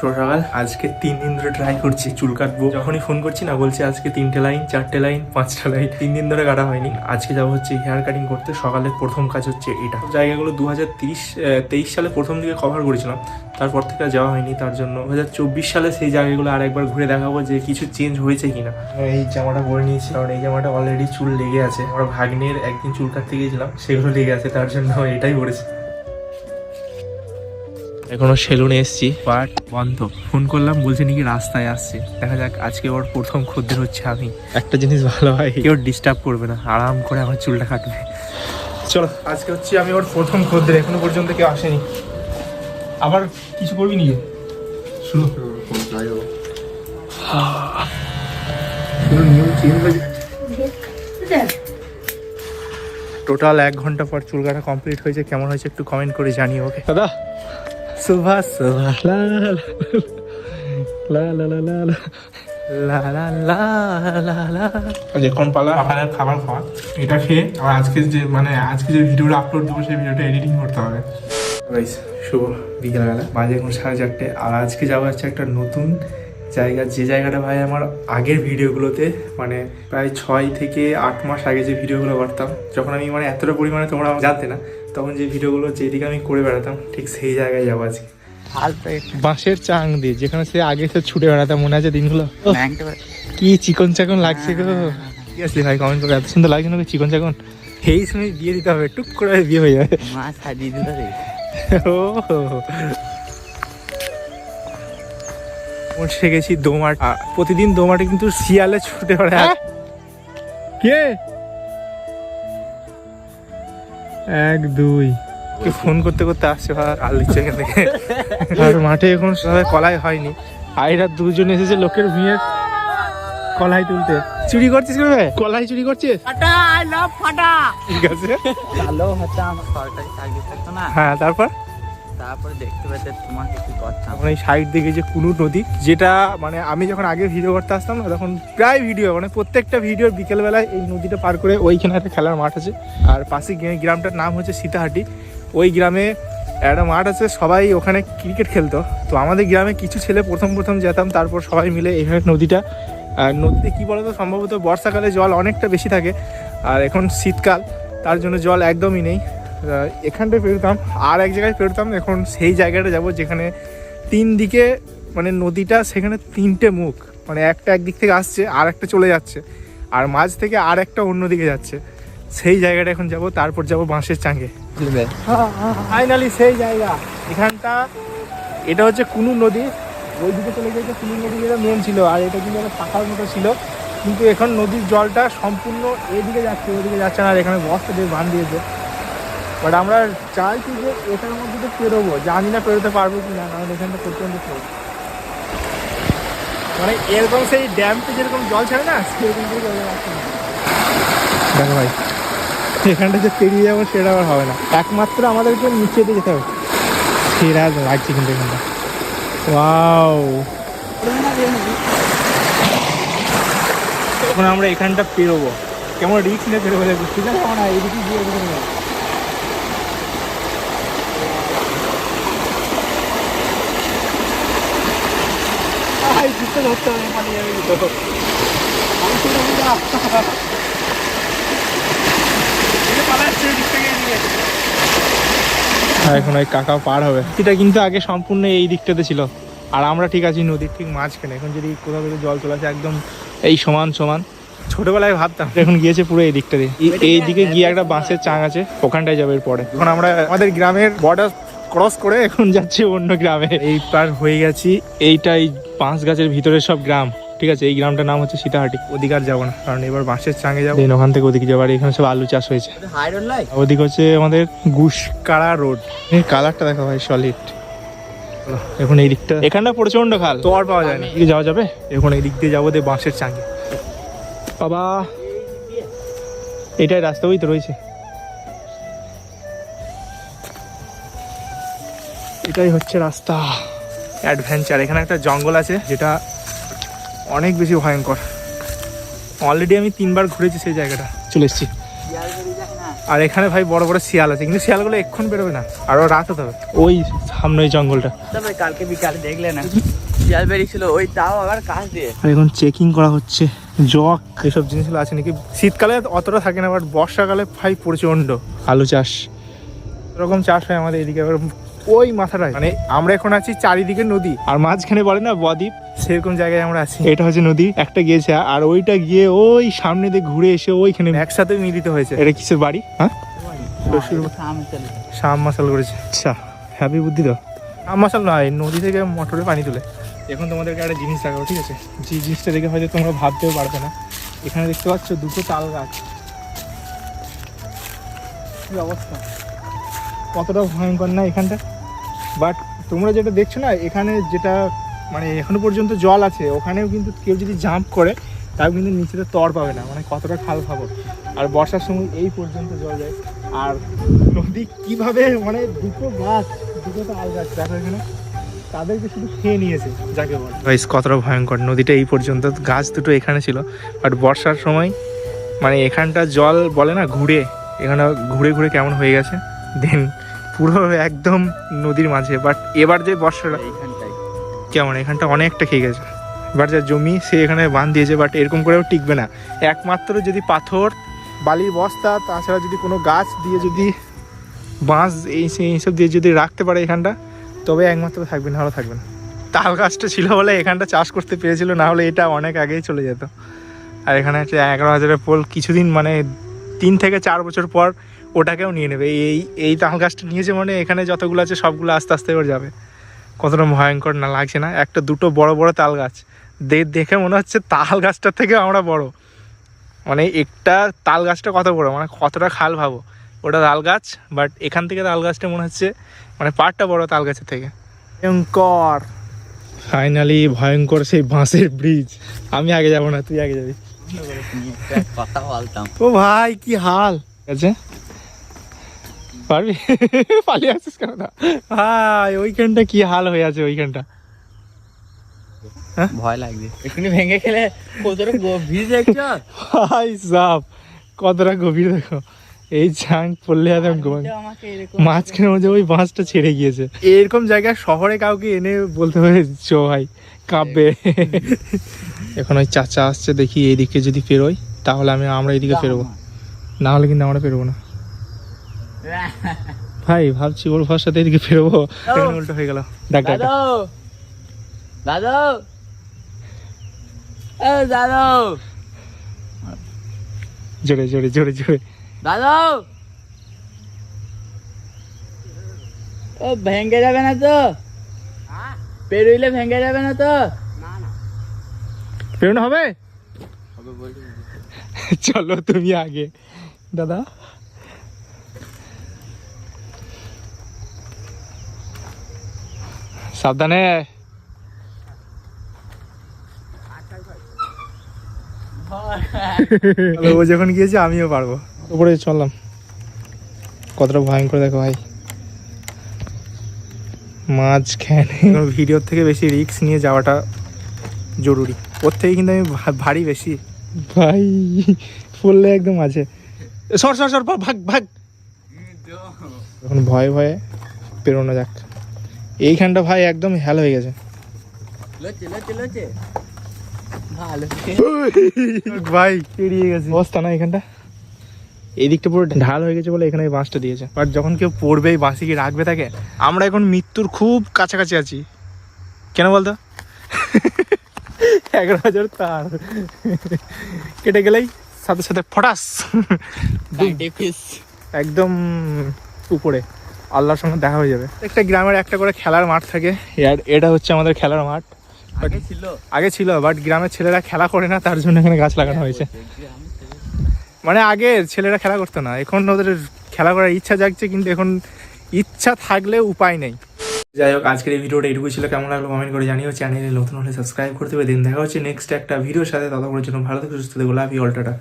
সকাল আজকে তিন দিন ধরে ট্রাই করছি, চুল কাটবো। যখনই ফোন করছি, না বলছে, আজকে তিনটে লাইন চারটে লাইন পাঁচটা লাইন তিন দিন ধরে কাটা হয়নি। আজকে যাব হচ্ছে হেয়ার কাটিং করতে। সকালে প্রথম কাজ হচ্ছে এটা। জায়গাগুলো দু হাজার তেইশ সালে প্রথম দিকে কভার করেছিলাম। তারপর থেকে যাওয়া হয়নি, তার জন্য। দু হাজার চব্বিশ সালে সেই জায়গাগুলো আর একবার ঘুরে দেখাবো যে কিছু চেঞ্জ হয়েছে কিনা। এই জামাটা পরে নিয়েছি, কারণ এই জামাটা অলরেডি চুল লেগে আছে। আমার ভাগ্নের একদিন চুল কাটতে গিয়েছিলাম, সেগুলো লেগে আছে, তার জন্য এটাই পরেছি। এখনও সেলুনে এসছি। বাট বন্ধ। ফোন করলাম বলছে নাকি রাস্তায় আসছে। দেখা যাক আজকে ওর প্রথম খদ্দের হচ্ছে আমি। একটা জিনিস ভালো হয়। কেউ ডিস্টার্ব করবে না আরাম করে আমার চুলটা কাটবে। চলো আজকে হচ্ছে আমি ওর প্রথম খদ্দের এখনও পর্যন্ত কেউ আসেনি। আবার কিছু করবি নি শুরু। টোটাল এক ঘণ্টা পর চুল কাটা কমপ্লিট হয়েছে। কেমন হয়েছে একটু কমেন্ট করে জানিও ওকে দাদা সুভাষ সুভাষ। লা লা লা লা লা লা লা লা। লা লা লা যে কোন পালা আপনার খাবার খাওয়া। এটা খেয়ে আবার আজকে যে মানে আজকে যে ভিডিওটা আপলোড দেবো সেই ভিডিওটা এডিটিং করতে হবে। গাইস শুভ বিকেলবেলা বাজে এখন সাড়ে চারটে। আর আজকে যাওয়া হচ্ছে একটা নতুন জায়গা। যে জায়গাটা ভাই আমার আগের ভিডিওগুলোতে মানে প্রায় ছয় থেকে আট মাস আগে যে ভিডিওগুলো করতাম যখন আমি মানে এতটা পরিমাণে তোমরা জানতে না তখন যে ভিডিওগুলো যেদিকে আমি করে বেড়াতাম ঠিক সেই জায়গায় যাব আজকে। বাঁশের চাং দিয়ে যেখানে সে আগে সে ছুটে বেড়াতাম মনে আছে দিনগুলো? কি চিকন চাকন লাগছে গো। কি আসলি ভাই কমেন্ট করে এত সুন্দর লাগছে না চিকন চাকন? এই সময় বিয়ে দিতে হবে টুক করে বিয়ে হয়ে যাবে। মা সাজিয়ে ও পৌঁছে গেছি দোমাট প্রতিদিন দোমাটে কিন্তু শিয়ালে ছুটে বেড়ায়। কে? এক দুই। ফোন করতে করতে আসছে ভাই লিখছে এখান থেকে। আর মাঠে এখন সবাই কলাই হয়নি। আইরা দুজন এসেছে লোকের ভিড়। কলাই তুলতে। চুরি করছিস রে ভাই? কলাই চুরি করছিস? ফাটা আই লাভ ফাটা। ঠিক আছে। ভালো হচ্ছে আমার সরকারি চাকরি থাকতো না। হ্যাঁ তারপর? তারপরে দেখতে সাইড দিকে যে নদী, যেটা মানে আমি যখন আগে ভিডিও করতে আসতাম না, তখন প্রায় ভিডিও মানে প্রত্যেকটা বিকেলবেলায় এই নদীটা পার করে ওইখানে একটা খেলার মাঠ আছে। আর পাশে গ্রামটার নাম হচ্ছে সীতাহাটি। ওই গ্রামে একটা মাঠ আছে, সবাই ওখানে ক্রিকেট খেলতো। তো আমাদের গ্রামে কিছু ছেলে প্রথম প্রথম যেতাম, তারপর সবাই মিলে এখানে নদীটা, আর নদীতে কী বলতো, সম্ভবত বর্ষাকালে জল অনেকটা বেশি থাকে। আর এখন শীতকাল, তার জন্য জল একদমই নেই। এখানটায় পেরোতাম আর এক জায়গায় পেরোতাম এখন সেই জায়গাটা যাব যেখানে তিন দিকে মানে নদীটা সেখানে তিনটে মুখ মানে একটা একদিক থেকে আসছে আর একটা চলে যাচ্ছে আর মাঝ থেকে আর একটা অন্য দিকে যাচ্ছে। সেই জায়গাটা এখন যাব তারপর যাব বাঁশের চাঙ্গে। ফাইনালি সেই জায়গা। এখানটা এটা হচ্ছে কুনু নদী। ওই দিকে চলে গিয়েছে কুনু নদী যেটা মেন ছিল আর এটা কিন্তু একটা পাখার মতো ছিল। কিন্তু এখন নদীর জলটা সম্পূর্ণ এদিকে যাচ্ছে ওদিকে যাচ্ছে না আর এখানে বস্তা দিয়ে বান দিয়েছে বাট আমরা চাইছি যে এটার মধ্যে তো পেরোবো। জানি না পেরোতে পারব কি না কারণ এখানটা প্রচণ্ড স্রোত মানে এরকম সেই ড্যামতে যেরকম জল ছাড়ে না, সেরকম করে জল দেখো ভাই, এখানটা যে পেরিয়ে যাব সেটা আবার হবে না। একমাত্র আমাদেরকে নিচে দিয়ে যেতে হবে। সেরা লাগছে কিন্তু এখানটা। ওয়াও এখন আমরা এখানটা পেরোবো। কেমন রিক্স নিয়ে পেরোবো ঠিক আছে? আমরা এদিকে গিয়ে জুতো ধরতে হবে, তো। এই এখন ওই কাকা পার হবে। এটা কিন্তু আগে সম্পূর্ণ এই দিকটাতে ছিল। আর আমরা ঠিক আছি নদীর ঠিক মাঝখানে। এখন যদি কোথাও থেকে জল চলে আসে একদম এই সমান সমান। ছোটবেলায় ভাবতাম। এখন গিয়েছে পুরো এই দিকটা দিয়ে এই- এই দিকে গিয়ে একটা বাঁশের চাং আছে ওখানটায় যাবে এরপরে এখন আমরা আমাদের গ্রামের বর্ডার ক্রস করে এখন যাচ্ছি অন্য গ্রামে। এই পার হয়ে গেছি এইটাই বাঁশ গাছের ভিতরে সব গ্রাম। ঠিক আছে এই গ্রামটার নাম হচ্ছে সীতাহাটি। ওদিকে আর যাব না কারণ এবার বাঁশের চাঙে যাব। Then ওখান থেকে ওদিকে যাব। আর এখানে সব আলু চাষ হয়েছে। হাই রোড ওদিকে হচ্ছে আমাদের গুসকাড়া রোড। এই কালারটা দেখো ভাই সলিড এখন এই দিকটা এখানটা প্রচণ্ড খাল। তো আর পাওয়া যায় না। এদিকে যাওয়া যাবে? এখন এই দিক দিয়ে যাব দিয়ে বাঁশের চাঙ্গে বাবা এটাই রাস্তা ওই তো রয়েছে। এটাই হচ্ছে রাস্তা। অ্যাডভেঞ্চার এখানে একটা জঙ্গল আছে যেটা অনেক বেশি ভয়ঙ্কর। অলরেডি আমি তিনবার ঘুরেছি সেই জায়গাটা। চলে এসেছি। আর এখানে ভাই বড় বড় শিয়াল আছে কিন্তু শিয়ালগুলো এক্ষুন বেরোবে না আরও রাত হতে হবে। ওই সামনে ওই জঙ্গলটা। তবে কালকে বিকালে দেখলে না? শিয়াল বেরিয়েছিল ওই তাও আবার কাজ দিয়ে। আর এখন চেকিং করা হচ্ছে। জক। এসব জিনিসগুলো আছে নাকি? শীতকালে অতটা থাকে না বাট বর্ষাকালে ভাই প্রচণ্ড। আলু চাষ। এরকম চাষ হয় আমাদের এদিকে ওই মাথাটায় মানে আমরা এখন আছি চারিদিকে নদী। আর মাঝখানে বলে না বদ্বীপ? সেরকম জায়গায় আমরা আছি। এটা হচ্ছে নদী একটা গিয়েছে আর ওইটা গিয়ে ওই সামনে দিয়ে ঘুরে এসে ওইখানে একসাথে মিলিত হয়েছে। এটা কিসের বাড়ি? হ্যাঁ? শাম করেছে। আচ্ছা হ্যাপি বুদ্ধি তো। শাম মাসাল নয় নদী থেকে মোটরে পানি তুলে। এখন তোমাদেরকে একটা জিনিস দেখাবো ঠিক আছে? যে জিনিসটা দেখে হয়তো তোমরা ভাবতেও পারবে না। এখানে দেখতে পাচ্ছ দুটো তাল গাছ। কি অবস্থা? কতটা ভয়ঙ্কর না এখানটা? বাট তোমরা যেটা দেখছ না, এখানে যেটা মানে এখনও পর্যন্ত জল আছে, ওখানেও কিন্তু কেউ যদি জাম্প করে, তাও কিন্তু নিচেতে তর পাবে না মানে কতটা খাল খাব আর বর্ষার সময় এই পর্যন্ত জল যায়। আর নদী কীভাবে মানে দুটো গাছ, দুটো তাল গাছ, দেখো এখানে। তাদেরকে শুধু খেয়ে নিয়েছে, যাকে বলে। গাইস কতটা ভয়ঙ্কর, নদীটা এই পর্যন্ত, গাছ দুটো এখানে ছিল বাট বর্ষার সময় মানে এখানটা জল বলে না, ঘুরে, এখানে ঘুরে ঘুরে কেমন হয়ে গেছে দেন পুরো একদম নদীর মাঝে বাট এবার যে বর্ষাটা কেমন এখানটা অনেকটা খেয়ে গেছে। এবার যা জমি সে এখানে বাঁধ দিয়েছে বাট এরকম করেও টিকবে না। একমাত্র যদি পাথর বালির বস্তা তাছাড়া যদি কোনো গাছ দিয়ে যদি বাঁশ এই এইসব দিয়ে যদি রাখতে পারে এখানটা তবে একমাত্র থাকবে না হলে থাকবে না। তাল গাছটা ছিল বলে এখানটা চাষ করতে পেরেছিল না হলে এটা অনেক আগেই চলে যেত। আর এখানে হচ্ছে এগারো হাজারের পোল কিছুদিন মানে তিন থেকে চার বছর পর ওটাকেও নিয়ে নেবে। এই এই তাল গাছটা নিয়েছে মানে এখানে যতগুলো আছে সবগুলো আস্তে আস্তে এবার যাবে। কতটা ভয়ঙ্কর না লাগছে না? একটা দুটো বড় বড় তাল গাছ। দে- দেখে মনে হচ্ছে তাল গাছটার থেকে আমরা বড়। মানে একটা তাল গাছটা কত বড়? মানে কতটা খাল ভাবো? ওটা তাল গাছ বাট এখান থেকে তাল গাছটা মনে হচ্ছে মানে পাটটা বড় তাল গাছের থেকে। ভয়ঙ্কর। ফাইনালি ভয়ঙ্কর সেই বাঁশের ব্রিজ আমি আগে যাব না তুই আগে যাবি। কথা ও ভাই কি হাল? আছে? পারবি? পালিয়ে আসিস কেন না? ভাই ওইখানটা কি হাল হয়ে আছে ওইখানটা ভয় লাগছে। এক্ষুনি ভেঙে খেলে কতটা গভীর দেখছ? ভাই সাপ। কতটা গভীর দেখো। এই চাং পড়লে একদম মাঝখানে মধ্যে ওই বাঁশটা ছেড়ে গিয়েছে। এরকম জায়গায় শহরে কাউকে এনে বলতে হবে চো ভাই কাঁপবে। এখন ওই চাচা আসছে দেখি এইদিকে যদি পেরোই তাহলে আমি আমরা এইদিকে পেরোবো না হলে কিন্তু আমরা পেরোবো না। ভাই ভাবছি ওর ভাষাতে এদিকে এখানে উল্টো হয়ে গেল। ডাক ডাক ডাক। দাদু! দাদু! এ দাদু! জোরে জোরে জোরে জোরে। দাদু! ও ভেঙে যাবে না তো? পেরুইলে ভেঙে যাবে না তো? পেরোনো হবে? চলো তুমি আগে। দাদা! সাবধানে। ও যখন গিয়েছে আমিও পারব। উপরে চললাম। কতটা ভয়ঙ্কর দেখো ভাই। মাঝখানে। ভিডিওর থেকে বেশি রিস্ক নিয়ে যাওয়াটা জরুরি। ওর থেকে কিন্তু আমি ভা- ভারী বেশি। ভাই ফুললে একদম আছে। সর সর সর ভাগ ভাগ। এখন ভয়ে ভয়ে পেরোনো যাক। এইখানটা ভাই একদম হ্যাল হয়ে গেছে। ভাই পেরিয়ে গেছে। অবস্থা না এখানটা এই দিকটা পুরো ঢাল হয়ে গেছে বলে এখানে এই বাঁশটা দিয়েছে। বাট যখন কেউ পড়বে এই বাঁশি কি রাখবে তাকে? আমরা এখন মৃত্যুর খুব কাছাকাছি আছি। কেন বলতো? এগারো হাজার তার। কেটে গেলেই সাথে সাথে ফটাস। একদম উপরে। আল্লাহর সঙ্গে দেখা হয়ে যাবে। একটা গ্রামের একটা করে খেলার মাঠ থাকে। আর এটা হচ্ছে আমাদের খেলার মাঠ। আগে ছিল। আগে ছিল বাট গ্রামের ছেলেরা খেলা করে না তার জন্য এখানে গাছ লাগানো হয়েছে। মানে আগে ছেলেরা খেলা করতো না এখন ওদের খেলা করার ইচ্ছা জাগছে কিন্তু এখন ইচ্ছা থাকলে উপায় নেই। যাই হোক আজকের এই ভিডিওটা এটুকু ছিল। কেমন লাগল কমেন্ট করে জানিও। চ্যানেলে নতুন হলে সাবস্ক্রাইব করতে হবে। দিন দেখা হচ্ছে নেক্সট একটা ভিডিওর সাথে। ততক্ষণের জন্য ভালো থেকে সুস্থ থেকো। Love you অলটাটা